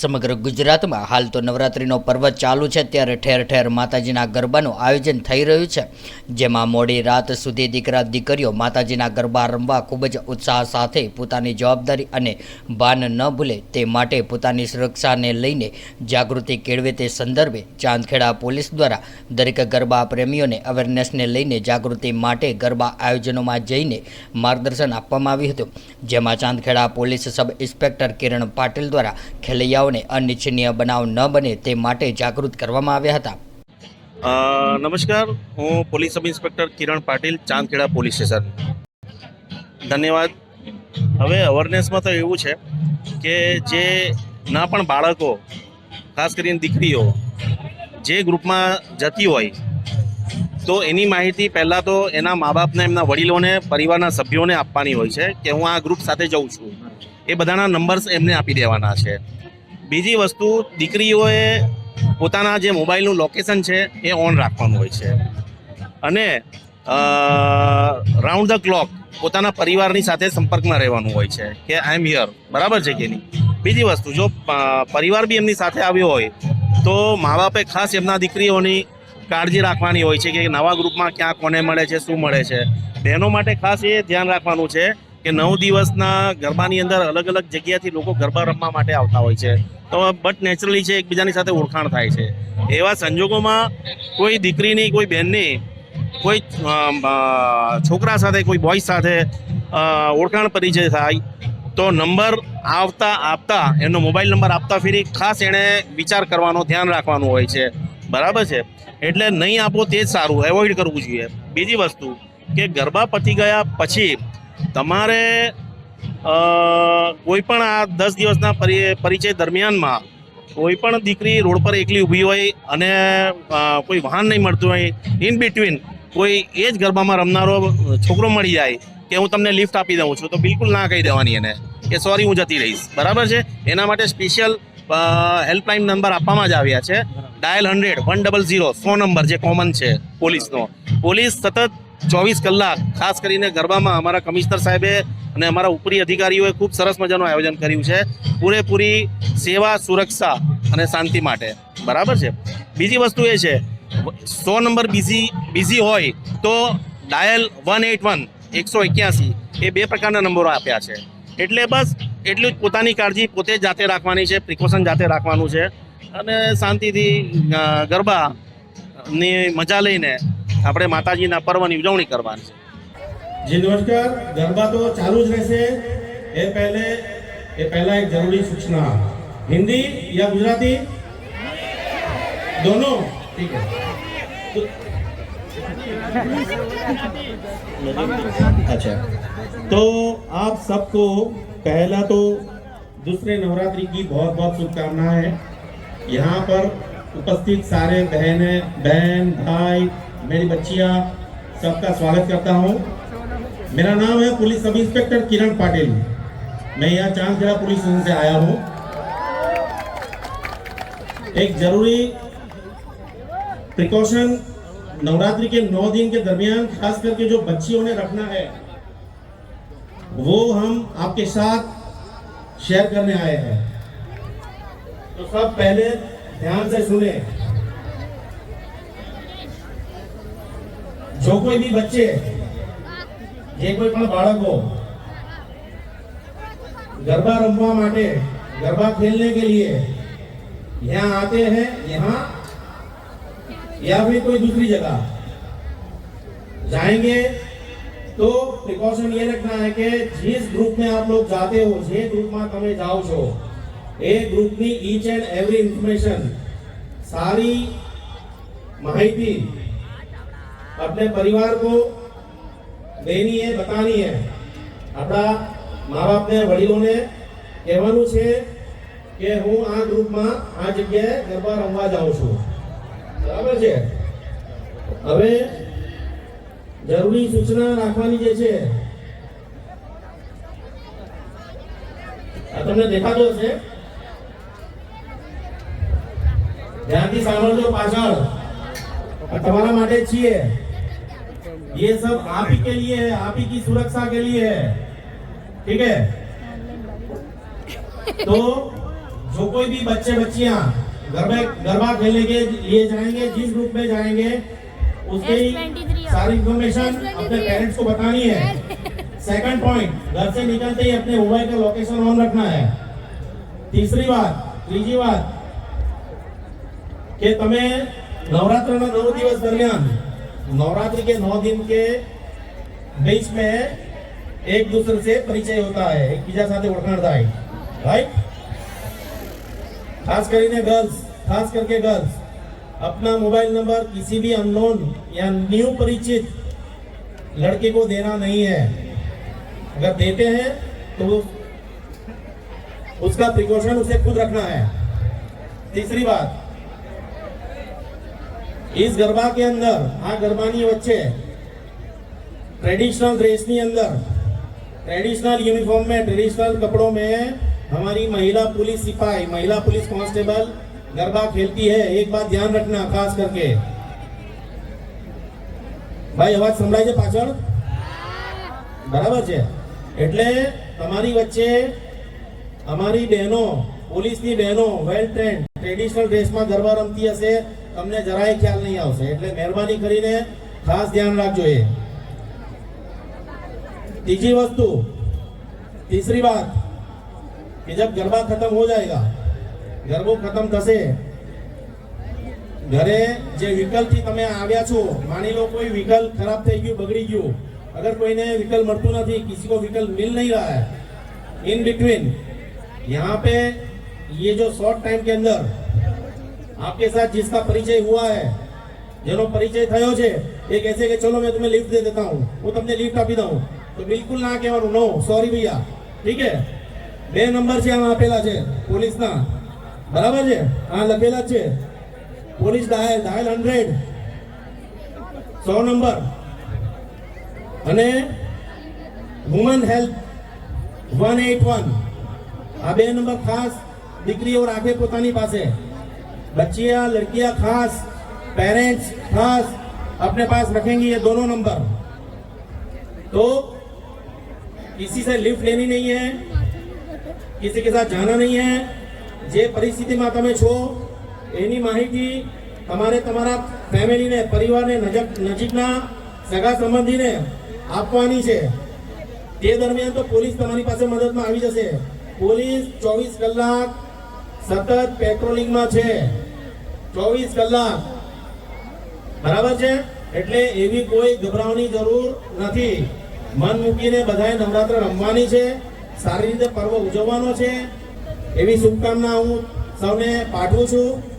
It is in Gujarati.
સમગ્ર ગુજરાતમાં હાલ તો નવરાત્રિનો પર્વ ચાલુ છે, ત્યારે ઠેર ઠેર માતાજીના ગરબાનું આયોજન થઈ રહ્યું છે. જેમાં મોડી રાત સુધી દીકરા દીકરીઓ માતાજીના ગરબા રમવા ખૂબ જ ઉત્સાહ સાથે પોતાની જવાબદારી અને ભાન ન ભૂલે તે માટે પોતાની સુરક્ષાને લઈને જાગૃતિ કેળવે તે સંદર્ભે ચાંદખેડા પોલીસ દ્વારા દરેક ગરબા પ્રેમીઓને અવેરનેસને લઈને જાગૃતિ માટે ગરબા આયોજનોમાં જઈને માર્ગદર્શન આપવામાં આવ્યું હતું. જેમાં Chandkheda police sub inspector Kiran Patil દ્વારા ખેલૈયાઓને અનિચ્છનીય બનાવ ન બને તે માટે જાગૃત કરવામાં આવ્યા હતા. નમસ્કાર. હું police sub inspector Kiran Patil, Chandkheda police station. ધન્યવાદ. હવે અવેરનેસમાં તો એવું છે કે જે ના પણ બાળકો, ખાસ કરીને દીકરીઓ, જે ગ્રુપમાં જતી હોય, તો એની માહિતી પહેલાં તો એના મા બાપને એમના વડીલોને, પરિવારના સભ્યોને આપવાની હોય છે કે હું આ ગ્રુપ સાથે જઉં છું. એ બધાના નંબર્સ એમને આપી દેવાના છે. બીજી વસ્તુ, દીકરીઓએ પોતાના જે મોબાઈલનું લોકેશન છે, એ ઓન રાખવાનું હોય છે. અને રાઉન્ડ ધ ક્લોક પોતાના પરિવારની સાથે સંપર્કમાં રહેવાનું હોય છે, કે આઈ એમ હિયર બરાબર છે કે નહીં? બીજી વસ્તુ, જો પરિવાર બી એમની સાથે આવ્યો હોય, તો મા બાપે ખાસ એમના દીકરીઓની કાળજી રાખવાની હોય છે કે નવા ગ્રુપમાં ક્યાં કોને મળે છે, શું મળે છે. બહેનો માટે ખાસ એ ધ્યાન રાખવાનું છે કે નવ દિવસના ગરબાની અંદર અલગ અલગ જગ્યાથી લોકો ગરબા રમવા માટે આવતા હોય છે. તો બટ નેચરલી છે, એકબીજાની સાથે ઓળખાણ થાય છે. એવા સંજોગોમાં કોઈ દીકરીની, કોઈ બહેનની કોઈ છોકરા સાથે, કોઈ બોય સાથે ઓળખાણ પરિચય થાય, તો નંબર આવતા આપતા, એનો મોબાઈલ નંબર આપતા ફરી ખાસ એણે વિચાર કરવાનો, ધ્યાન રાખવાનું હોય છે. બરાબર છે? એટલે નહીં આપો તે જ સારું એવોઇડ કરવું જોઈએ. બીજી વસ્તુ કે ગરબા પતી ગયા પછી તમારે કોઈ પણ આ દસ દિવસના પરી- પરિચય દરમિયાનમાં કોઈ પણ દીકરી રોડ પર એકલી ઊભી હોય અને કોઈ વાહન નહીં મળતું હોય ઇન બિટવીન કોઈ એ જ ગરબામાં રમનારો છોકરો મળી જાય કે હું તમને લિફ્ટ આપી દઉં છું, તો બિલકુલ ના કહી દેવાની એને કે સોરી હું જતી રહીશ. બરાબર છે? એના માટે સ્પેશિયલ હેલ્પલાઇન નંબર આપવામાં જ આવ્યા છે. Dial hundred one double zero સો નંબર જે કોમન છે, પોલીસનો. પોલીસ સતત ચોવીસ કલાક, ખાસ કરીને ગરબામાં અમારા કમિશનર સાહેબે અને અમારા ઉપરી અધિકારીઓએ ખૂબ સરસ મજાનું આયોજન કર્યું છે. પૂરેપૂરી સેવા, સુરક્ષા અને શાંતિ માટે. બરાબર છે? બીજી વસ્તુ એ છે, સો નંબર બીઝી બીઝી હોય તો ડાયલ વન એટ વન, એકસો એક્યાસી એ બે પ્રકારના નંબરો આપ્યા છે. એટલે બસ એટલું જ પોતાની કાળજી પોતે જાતે રાખવાની છે, પ્રિકોશન જાતે રાખવાનું છે અને શાંતિથી ગરબાની મજા લઈને આપણે માતાજીના પર્વની ઉજવણી કરવાની છે जी नमस्कार गरबा तो चालू જ રહેશે એ પહેલે એ પહેલા એક જરૂરી સૂચના हिंदी या गुजराती दोनों ठीक है तो, अच्छा तो आप सबको पहला तो दूसरे नवरात्रि की बहुत बहुत शुभकामनाएं यहाँ पर उपस्थित सारे बहने बहन भाई मेरी बच्चियाँ, सबका स्वागत करता हूँ। मेरा नाम है पुलिस सब इंस्पेक्टर किरण पाटिल। मैं यहाँ चांदखेड़ा पुलिस स्टेशन से आया हूँ। एक ज़रूरी प्रिकॉशन नवरात्रि के नौ दिन के दरमियान, खास करके जो बच्चियों ने रखना है, वो हम आपके साथ शेयर करने आए हैं। तो सब पहले ध्यान से सुने। जो कोई भी बच्चे જે કોઈ પણ બાળકો गरबा रमवा माटे गरबा खेलने के लिए यहाँ आते हैं यहाँ या फिर कोई दूसरी जगह जाएंगे तो प्रिकॉशन ये रखना है कि जिस ग्रुप में आप लोग जाते हो જે ગ્રુપમાં તમે જાઓ છો એ ગ્રુપની ઈચ એન્ડ એવરી ઇન્ફોર્મેશન સારી માહિતી अपने परिवार को દેની है बतानी है આપણા મા બાપને વડીલોને કહેવાનું છે કે હું આ ગ્રુપમાં આ જગ્યાએ ગરબા રમવા જાઉં છું બરાબર છે હવે જરૂરી સૂચના રાખવાની જે છે આ તમને દેખાતો હશે ધ્યાનથી સાંભળજો પાછળ આ તમારા માટે જ છીએ ये सब आप ही के लिए है आप ही की सुरक्षा के लिए है ठीक है तो जो कोई भी बच्चे बच्चियां घर में गरबा खेलने के लिए जाएंगे जिस ग्रुप में जाएंगे उसकी S23 सारी इंफॉर्मेशन S23 अपने पेरेंट्स को बतानी है सेकंड पॉइंट घर से निकलते ही अपने मोबाइल का लोकेशन ऑन रखना है तीसरी बात ત્રીજી વાત કે તમે નવરાત્રના નવ દિવસ દરમિયાન नवरात्रि के नौ दिन के बीच में एक दूसरे से परिचय होता है एक બીજા સાથે ઓળખાણ થાય રાઈટ खास કરીને गर्ल्स खास करके गर्ल्स अपना मोबाइल नंबर किसी भी अननोन या न्यू परिचित लड़के को देना नहीं है अगर देते हैं तो उसका प्रिकॉशन उसे खुद रखना है तीसरी बात इस गरबा के अंदर આ ગરબાની વચ્ચે ट्रेडिशनल ड्रेस ની અંદર ट्रेडिशनल यूनिफॉर्म में ट्रेडिशनल कपड़ों में हमारी महिला पुलिस सिपाही महिला पुलिस कांस्टेबल गरबा खेलती है एक बात ध्यान रखना खास करके ભાઈ અવાજ સંભળાય છે પાછળ બરાબર છે એટલે તમારી વચ્ચે અમારી બહેનો પોલીસની બહેનો વેલ ટ્રેન્ડ ટ્રેડિશનલ ડ્રેસમાં ગરબા રમતી હશે તમને જરાય ખ્યાલ નહીં આવશે એટલે મહેરબાની કરીને ખાસ ધ્યાન રાખજો એ तीसरी वस्तु तीसरी बात कि जब गरबा खत्म हो जाएगा ગરબો ખતમ થશે ઘરે જે વિકલ્પથી તમે આવ્યા છો માની લો કોઈ વિકલ્પ ખરાબ થઈ ગયું બગડી ગયું અગર કોઈને વિકલ્પ મળતું નથી किसी को विकल्प मिल नहीं रहा है इन बिटवीन यहाँ पे ये जो शॉर्ट टाइम के अंदर आपके साथ जिसका परिचय हुआ है જેનો પરિચય થયો છે એ કહેશે કે ચલો મેં तुम्हें लिफ्ट दे देता हूँ હું તમને લિફ્ટ આપી દઉં તો બિલકુલ ના કહેવાનું નો સોરી ભૈયા ઠીક હે બે નંબર છે આમાં આપેલા છે પોલીસના બરાબર છે હા લખેલા જ છે પોલીસ ડાયલ ડાયલ હંડ્રેડ સો નંબર અને woman help one eight one આ બે નંબર ખાસ દીકરીઓ રાખે પોતાની પાસે बच्चियां लड़कियां खास पेरेंट्स खास अपने पास रखेंगे ये दोनों नंबर तो किसी से लिफ्ट लेनी नहीं है किसी के साथ जाना नहीं है જે પરિસ્થિતિમાં તમે છો એની માહિતી તમારે તમારા ફેમિલીને પરિવારને નજીક નજીકના સગા સંબંધીને આપવાની છે તે દરમિયાન તો પોલીસ તમારી પાસે મદદમાં આવી જશે પોલીસ ચોવીસ કલાક સતત પેટ્રોલિંગમાં છે. ચોવીસ કલાક. બરાબર છે? એટલે એવી કોઈ ગભરાવાની જરૂર નથી. મન મૂકીને બધાએ નવરાત્ર રમવાની છે. સારી રીતે પર્વ ઉજવવાનો છે. એવી શુભકામના હું સૌને પાઠવું છું.